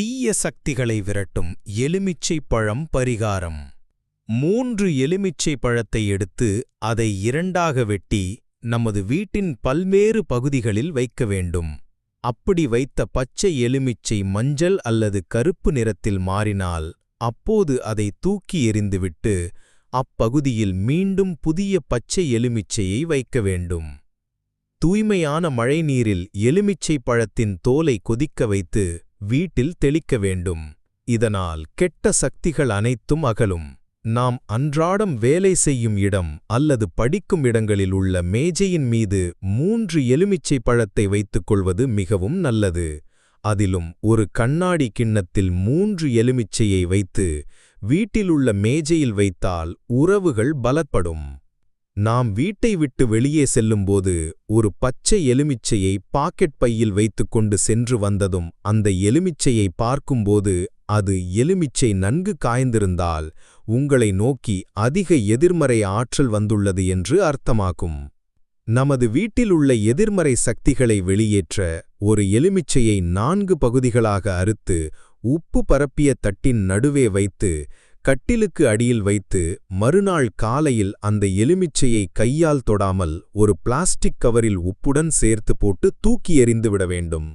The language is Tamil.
தீய சக்திகளை விரட்டும் எலுமிச்சை பழம் பரிகாரம். மூன்று எலுமிச்சை பழத்தை எடுத்து அதை இரண்டாக வெட்டி நமது வீட்டின் பல்வேறு பகுதிகளில் வைக்க வேண்டும். அப்படி வைத்த பச்சை எலுமிச்சை மஞ்சள் அல்லது கருப்பு நிறத்தில் மாறினால் அப்போது அதை தூக்கி எறிந்துவிட்டு அப்பகுதியில் மீண்டும் புதிய பச்சை எலுமிச்சையை வைக்க வேண்டும். தூய்மையான மழைநீரில் எலுமிச்சை பழத்தின் தோலை கொதிக்க வைத்து வீட்டில் தெளிக்க வேண்டும். இதனால் கெட்ட சக்திகள் அனைத்தும் அகலும். நாம் அன்றாடம் வேலை செய்யும் இடம் அல்லது படிக்கும் இடங்களில் உள்ள மேஜையின் மீது மூன்று எலுமிச்சை பழத்தை வைத்துக் கொள்வது மிகவும் நல்லது. அதிலும் ஒரு கண்ணாடி கிண்ணத்தில் மூன்று எலுமிச்சையை வைத்து வீட்டிலுள்ள மேஜையில் வைத்தால் உறவுகள் பலப்படும். நாம் வீட்டை விட்டு வெளியே செல்லும்போது ஒரு பச்சை எலுமிச்சையை பாக்கெட் பையில் வைத்துக்கொண்டு சென்று வந்ததும் அந்த எலுமிச்சையை பார்க்கும்போது அது எலுமிச்சை நன்கு காய்ந்திருந்தால் உங்களை நோக்கி அதிக எதிர்மறை ஆற்றல் வந்துள்ளது என்று அர்த்தமாக்கும் நமது வீட்டில் உள்ள எதிர்மறை சக்திகளை வெளியேற்ற ஒரு எலுமிச்சையை நான்கு பகுதிகளாக அறுத்து உப்பு பரப்பிய தட்டின் நடுவே வைத்து கட்டிலுக்கு அடியில் வைத்து மறுநாள் காலையில் அந்த எலுமிச்சையை கையால் தொடாமல் ஒரு பிளாஸ்டிக் கவரில் உப்புடன் சேர்த்து போட்டு தூக்கி எறிந்துவிட வேண்டும்.